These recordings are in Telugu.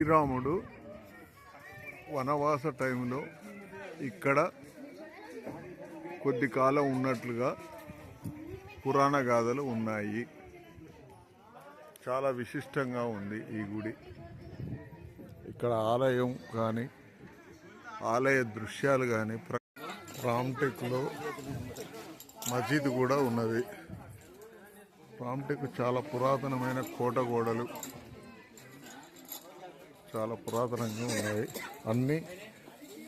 శ్రీరాముడు వనవాస టైంలో ఇక్కడ కొద్ది కాలం ఉన్నట్లుగా పురాణ గాథలు ఉన్నాయి. చాలా విశిష్టంగా ఉంది ఈ గుడి. ఇక్కడ ఆలయం కానీ ఆలయ దృశ్యాలు కానీ రామ్టెక్లో మసీద్ కూడా ఉన్నది. రామ్టెక్ చాలా పురాతనమైన కోట గోడలు. చాలా పురాతనంగా ఉన్నాయి. అన్ని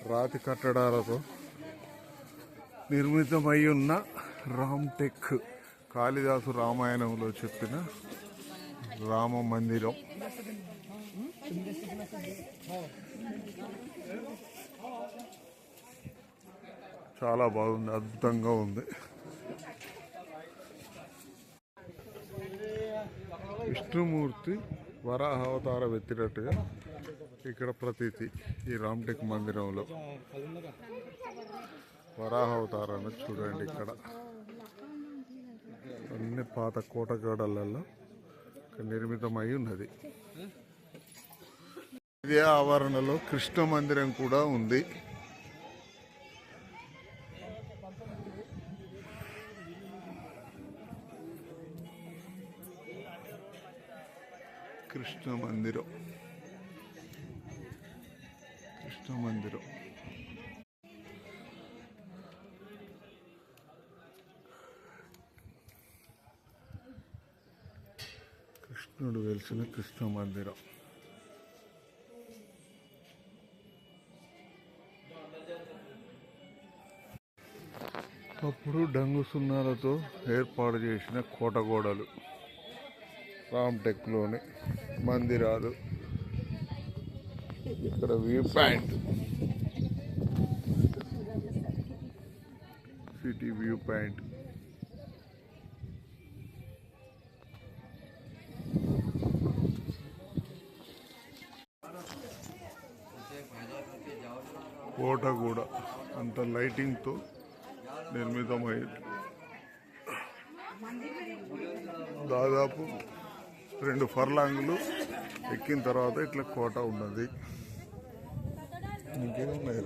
రాతి కట్టడాలతో నిర్మితమై ఉన్న రామ్టెక్ కాళిదాసు రామాయణంలో చెప్పిన రామ మందిరం. చాలా బాగుంది అద్భుతంగా ఉంది. విష్ణుమూర్తి వరాహ అవతారం ఎత్తినట్టుగా ఇక్కడ ప్రతీతి ఈ రామ్టెక్ మందిరంలో. వరాహ అవతారాన్ని చూడండి ఇక్కడ. అన్ని పాత కోటగాడలలో నిర్మితమై ఉన్నది. ఇదే ఆవరణలో కృష్ణ మందిరం కూడా ఉంది. కృష్ణ మందిరం. కృష్ణ మందిరం. కృష్ణుడు వెలిసిన కృష్ణ మందిరం. అప్పుడు డంగు సున్నాలతో ఏర్పాటు చేసిన కోటగోడలు. రామ్టెక్లోని మందిరాలు. ఇక్కడ view point. City view point. కోట కూడా అంత లైటింగ్తో నిర్మితమైంది దాదాపు రెండు ఫర్లాంగులు ఎక్కిన తర్వాత ఇట్లా కోట ఉన్నది. ఇంకేమున్నాయి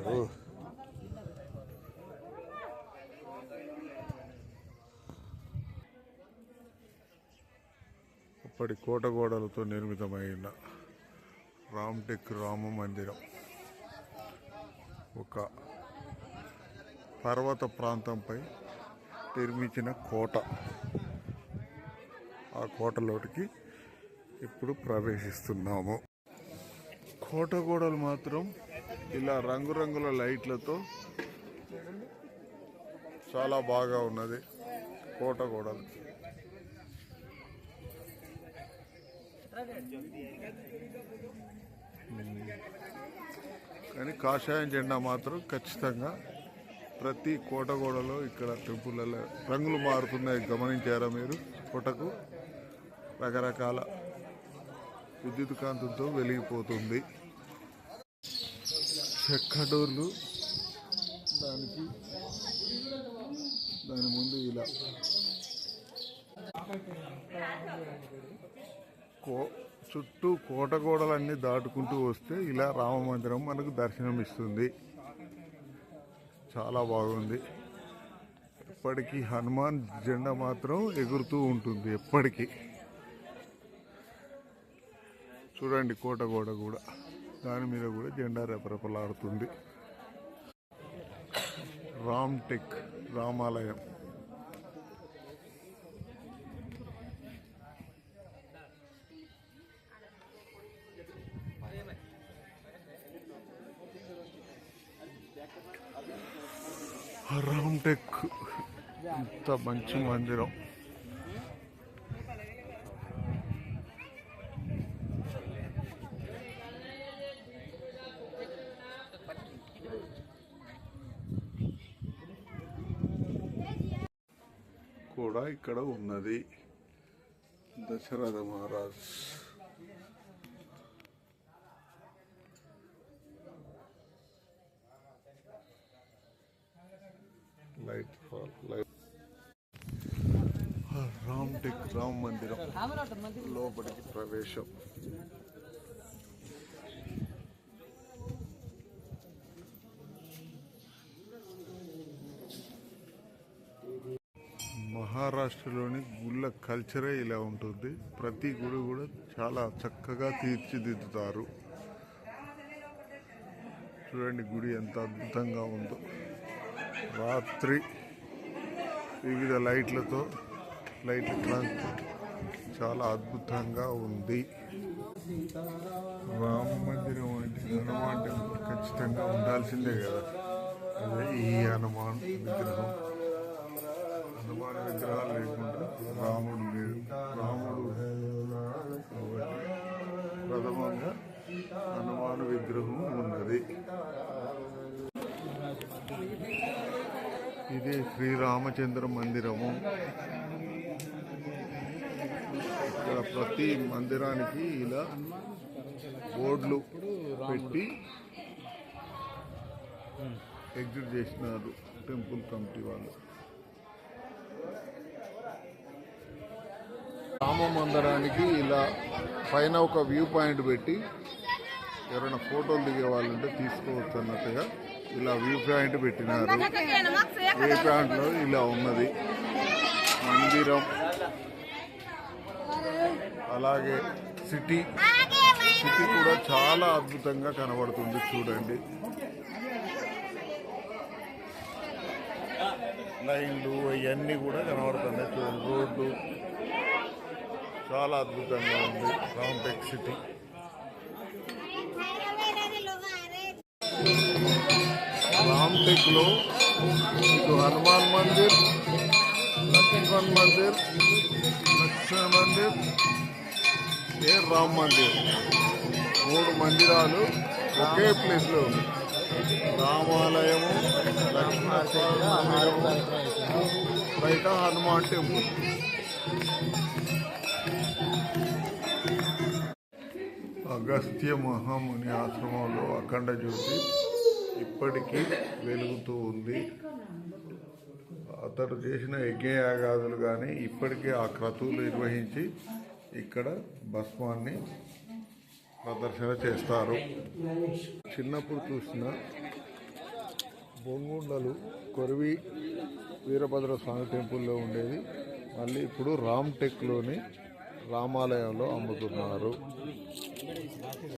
అప్పటి కోట గోడలతో నిర్మితమైన రామ్టెక్ రామ మందిరం. ఒక పర్వత ప్రాంతంపై నిర్మించిన కోట. ఆ కోటలోటికి ఇప్పుడు ప్రవేశిస్తున్నాము. కోట గోడలు మాత్రం ఇలా రంగురంగుల లైట్లతో చాలా బాగా ఉన్నది కోట గోడలు కానీ కాషాయం జెండా మాత్రం ఖచ్చితంగా ప్రతి కోటగూడలో ఇక్కడ టెంపుల్లో రంగులు మారుతున్నాయి గమనించారా మీరు? కోటకు రకరకాల విద్యుత్ కాంతంతో వెలిగిపోతుంది. చెక్క డోర్లు దానికి దాని ముందు ఇలా. కో చుట్టూ కోట గోడలన్నీ దాటుకుంటూ వస్తే ఇలా రామ మందిరం మనకు దర్శనం ఇస్తుంది చాలా బాగుంది. ఎప్పటికీ హనుమాన్ జెండా మాత్రం ఎగురుతూ ఉంటుంది ఎప్పటికీ. చూడండి కోట గోడ కూడా. దాని మీద కూడా జెండా రెపరెపలాడుతుంది. రామ్ టెక్ రామాలయం. రామ్ టెక్ ఇంత మంచి మందిరం. కూడా ఇక్కడ ఉన్నది. Dasharatha Maharaj. Light fall light Ramtek Ram మందిరం. లోపలికి ప్రవేశం. మహారాష్ట్రలోని గుళ్ళ కల్చరే ఇలా ఉంటుంది. ప్రతి గుడి కూడా చాలా చక్కగా తీర్చిదిద్దుతారు. చూడండి గుడి ఎంత అద్భుతంగా ఉందో. రాత్రి వివిధ లైట్లతో లైట్ల చాలా అద్భుతంగా ఉంది. రామ మందిరం అంటే హనుమాన్ టెంపుల్ ఖచ్చితంగా ఉండాల్సిందే కదా. అదే ఈ హనుమాన్ విగ్రహం. ఇది శ్రీరామచంద్ర మందిరము. ఇక్కడ ప్రతి మందిరానికి ఇలా బోర్డులు పెట్టి ఎగ్జిట్ చేసినారు టెంపుల్ కమిటీ వాళ్ళు. రామ మందిరానికి ఇలా పైన ఒక వ్యూ పాయింట్ పెట్టి ఎవరైనా ఫోటోలు దిగే వాళ్ళు ఉంటే తీసుకోవచ్చు అన్నట్టుగా ఇలా వ్యూ పాయింట్ పెట్టినారు. వ్యూ పాయింట్లో ఇలా ఉన్నది. మందిరం. అలాగే సిటీ. సిటీ కూడా చాలా అద్భుతంగా కనబడుతుంది చూడండి. లైన్లు అవన్నీ కూడా కనబడుతున్నాయి చూడండి. రోడ్డు. చాలా అద్భుతంగా ఉంది. రాంపేట్ సిటీ రామ్టెక్లో హనుమాన్ మందిర్ లక్ష్మణ్ మందిర్ లక్ష్మణ్ మందిర్ ఏ రామ్ మందిర్? మూడు మందిరాలు ఒకే ప్లేస్లో ఉంది. రామాలయము లక్ష్మణ బయట హనుమాన్ టెంపుల్. అగస్త్య మహాముని ఆశ్రమంలో అఖండ జ్యోతి. ఇప్పటికీ వెలుగుతూ ఉంది. అతడు చేసిన యజ్ఞయాగాదులు కానీ ఇప్పటికీ ఆ క్రతువులు నిర్వహించి ఇక్కడ భస్మాన్ని ప్రదర్శన చేస్తారు. చిన్నప్పుడు చూసిన బొంగుండలు కొరివి వీరభద్ర స్వామి టెంపుల్లో ఉండేది. మళ్ళీ ఇప్పుడు రామ్ టెక్లోని రామాలయంలో అమ్ముతున్నారు.